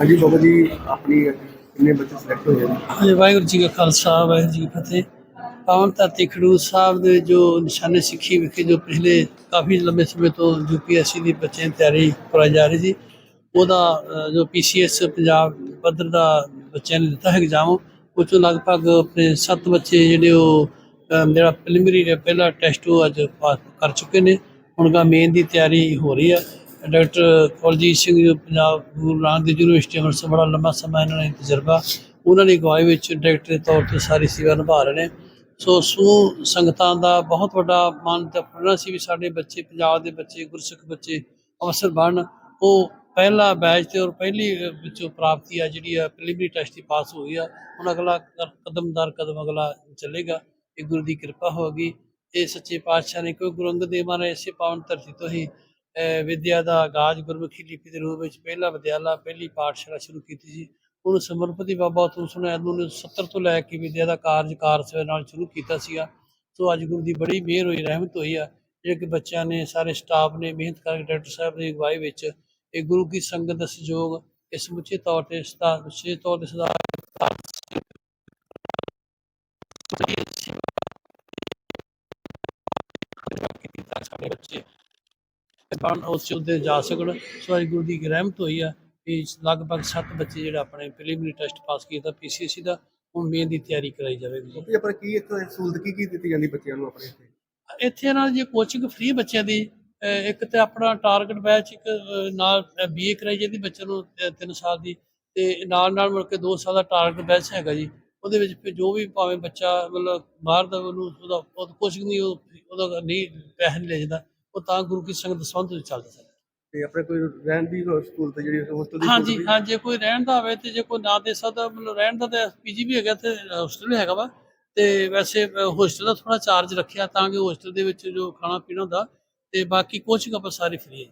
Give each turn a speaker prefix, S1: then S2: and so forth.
S1: ਹਾਂਜੀ ਬਾਬਾ ਜੀ ਆਪਣੀ ਕਿੰਨੇ ਬੱਚੇ ਸਿਲੈਕਟ ਹੋਏ ਨੇ?
S2: ਹਾਂਜੀ ਵਾਹਿਗੁਰੂ ਜੀ ਕਾ ਖਾਲਸਾ ਵਾਹਿਗੁਰੂ ਜੀ ਕੀ ਫਤਿਹ। ਪਾਵਨ ਧਰਤੀ ਖਡੂਰ ਸਾਹਿਬ ਦੇ ਜੋ ਨਿਸ਼ਾਨੇ ਸਿੱਖੀ ਵਿਖੇ ਜੋ ਪਿਛਲੇ ਕਾਫੀ ਲੰਬੇ ਸਮੇਂ ਤੋਂ ਯੂਪੀਐਸਸੀ ਦੀ ਬੱਚਿਆਂ ਦੀ ਤਿਆਰੀ ਕਰਾਈ ਜਾ ਰਹੀ ਸੀ ਉਹਦਾ ਅ, ਜੋ ਪੀਸੀਐਸ ਪੰਜਾਬ ਪੱਧਰ ਦਾ ਬੱਚਿਆਂ ਨੇ ਦਿੱਤਾ ਹੈ ਐਗਜ਼ਾਮ ਉਹ 'ਚੋਂ ਲਗਭਗ ਆਪਣੇ 7 ਬੱਚੇ ਜਿਹੜੇ ਉਹ ਜਿਹੜਾ ਪ੍ਰੀਲਿਮਿਨਰੀ ਪਹਿਲਾ ਟੈਸਟ ਉਹ ਅੱਜ ਪਾਸ ਕਰ ਚੁੱਕੇ ਨੇ। ਹੁਣ ਗਾ ਮੇਨ ਦੀ ਤਿਆਰੀ ਹੋ ਰਹੀ ਹੈ ਡਾਕਟਰ ਕੁਲਜੀਤ ਸਿੰਘ ਪੰਜਾਬ ਗੁਰੂ ਨਾਨਕ ਦੇਵ ਯੂਨੀਵਰਸਿਟੀ ਅੰਮ੍ਰਿਤਸਰ ਬੜਾ ਲੰਮਾ ਸਮਾਂ ਇਹਨਾਂ ਨੇ ਤਜਰਬਾ। ਉਹਨਾਂ ਦੀ ਅਗਵਾਈ ਵਿੱਚ ਡਾਇਰੈਕਟਰ ਦੇ ਤੌਰ ਤੇ ਸਾਰੀ ਸੇਵਾ ਨਿਭਾ ਰਹੇ ਨੇ। ਸੋ ਸਮੂਹ ਸੰਗਤਾਂ ਦਾ ਬਹੁਤ ਵੱਡਾ ਮਾਨ ਤੇ ਪ੍ਰਣਾ ਸੀ ਵੀ ਸਾਡੇ ਬੱਚੇ, ਪੰਜਾਬ ਦੇ ਬੱਚੇ, ਗੁਰਸਿੱਖ ਬੱਚੇ ਅਵਸਰ ਬਣ ਉਹ ਪਹਿਲਾ ਬੈਚ ਤੇ ਔਰ ਪਹਿਲੀ ਵਿੱਚੋਂ ਪ੍ਰਾਪਤੀ ਆ, ਜਿਹੜੀ ਆ ਪ੍ਰੀਲਿਮਿਨਰੀ ਟੈਸਟ ਦੀ ਪਾਸ ਹੋਈ ਆ। ਹੁਣ ਅਗਲਾ ਕਦਮਦਾਰ ਕਦਮ ਅਗਲਾ ਚੱਲੇਗਾ। ਇਹ ਗੁਰੂ ਦੀ ਕਿਰਪਾ ਹੋਗੀ ਇਹ ਸੱਚੇ ਪਾਤਸ਼ਾਹ ਨੇ ਕੋਈ ਗੁਰੂ ਅੰਗਦ ਦੇਵ ਮਹਾਰਾਜ ਇਸੇ ਪਾਵਨ ਧਰਤੀ ਤੋਂ ਹੀ ਵਿਦਿਆ ਦਾ ਆਗਾਜ਼ ਗੁਰਮੁਖੀ ਲਿਪੀ ਦੇ ਰੂਪ ਵਿੱਚ ਪਹਿਲਾ ਵਿਦਿਆਲਾ, ਪਹਿਲੀ ਪਾਠਸ਼ਾਲਾ ਸ਼ੁਰੂ ਕੀਤੀ ਸੀ। ਉਹਨੂੰ ਸਮਰਪਿਤ ਬਾਬਾ ਤੋਂ ਸੁਣਿਆ ਨੂੰ 70 ਤੋਂ ਲੈ ਕੇ ਵਿਦਿਆ ਦਾ ਕਾਰਜ ਕਾਰਜ ਨਾਲ ਸ਼ੁਰੂ ਕੀਤਾ ਸੀਗਾ। ਸੋ ਅੱਜ ਗੁਰੂ ਦੀ ਬੜੀ ਮਿਹਰ ਹੋਈ, ਰਹਿਮਤ ਹੋਈ ਆ। ਜਿਹੜੇ ਕਿ ਬੱਚਿਆਂ ਨੇ, ਸਾਰੇ ਸਟਾਫ ਨੇ ਮਿਹਨਤ ਕਰਕੇ ਡਾਕਟਰ ਸਾਹਿਬ ਦੀ ਅਗਵਾਈ ਵਿੱਚ ਇਹ ਗੁਰੂ ਕੀ ਸੰਗਤ ਦਾ ਸਹਿਯੋਗ ਇਸ ਸਮੁੱਚੇ ਤੌਰ ਤੇ ਸਦਾ ਵਿਸ਼ੇਸ਼ ਤੌਰ ਤੇ ਸਦਾ ਸਾਡੇ ਬੱਚੇ ਬਣ ਉਸ ਉੱਤੇ ਜਾ ਸਕਣ। ਸੋ ਅੱਜ ਗੁਰੂ ਦੀ ਰਹਿਮਤ ਹੋਈ ਆ ਕਿ ਲਗਭਗ 7 ਬੱਚੇ ਜਿਹੜਾ ਆਪਣੇ ਪ੍ਰੀਲਿਮਿਨਰੀ ਟੈਸਟ ਪਾਸ ਕੀਤਾ ਪੀਸੀਐਸਸੀ ਦਾ ਹੁਣ ਮੇਨ ਦੀ ਤਿਆਰੀ ਕਰਾਈ ਜਾਵੇਗੀ।
S1: ਵੀ ਆਪਣਾ ਕੀ ਇੱਥੇ ਸਹੂਲਤ ਕੀ ਕੀ ਦਿੱਤੀ ਜਾਂਦੀ ਬੱਚਿਆਂ ਨੂੰ ਆਪਣੇ ਇੱਥੇ?
S2: ਇੱਥੇ ਨਾਲ ਜੇ ਕੋਚਿੰਗ ਫ੍ਰੀ ਬੱਚਿਆਂ ਦੀ ਇੱਕ ਤੇ ਆਪਣਾ ਟਾਰਗੇਟ ਬੈਚ ਇੱਕ ਨਾਲ ਬੀਏ ਕਰਾਈ ਜਾਂਦੀ ਬੱਚਿਆਂ ਨੂੰ 3 ਸਾਲ ਦੀ। ਤੇ ਨਾਲ ਨਾਲ ਮਿਲ ਕੇ 2 ਸਾਲ ਦਾ ਟਾਰਗੇਟ ਬੈਚ ਹੈਗਾ ਜੀ। ਉਹਦੇ ਵਿੱਚ ਫਿਰ ਜੋ ਵੀ ਭਾਵੇਂ ਬੱਚਾ ਮਤਲਬ ਬਾਹਰ ਦਾ ਉਹਨੂੰ ਉਹਦਾ ਕੋਚਿੰਗ ਨਹੀਂ ਉਹ ਉਹਦਾ ਨਹੀਂ ਪੈਸੇ ਨਹੀਂ ਲੈ ਜਾਂਦਾ ਉਹ ਤਾਂ ਗੁਰੂ ਕੀ ਸੰਗਤ ਸੰਬੰਧ ਵਿੱਚ ਚੱਲਦਾ ਸਰ
S1: ਤੇ ਆਪਣੇ ਕੋਈ ਰਹਿਣ ਦੀ ਸਹੂਲਤ ਜਿਹੜੀ ਹੋਸਟਲ ਦੀ
S2: ਹਾਂਜੀ ਹਾਂ ਜੇ ਕੋਈ ਰਹਿਣ ਦਾ ਹੋਵੇ ਤੇ ਜੇ ਕੋਈ ਨਾ ਦੇ ਸਕਦਾ ਮਤਲਬ ਰਹਿਣ ਦਾ ਤੇ ਪੀਜੀ ਵੀ ਹੈਗਾ ਤੇ ਹੋਸਟਲ ਵੀ ਹੈਗਾ ਵਾ। ਤੇ ਵੈਸੇ ਹੋਸਟਲ ਦਾ ਥੋੜਾ ਚਾਰਜ ਰੱਖਿਆ ਤਾਂ ਕਿ ਹੋਸਟਲ ਦੇ ਵਿੱਚ ਜੋ ਖਾਣਾ ਪੀਣਾ ਹੁੰਦਾ ਤੇ ਬਾਕੀ ਕੋਚਿੰਗ ਆਪਾਂ ਸਾਰੀ ਫ੍ਰੀ ਹੈ।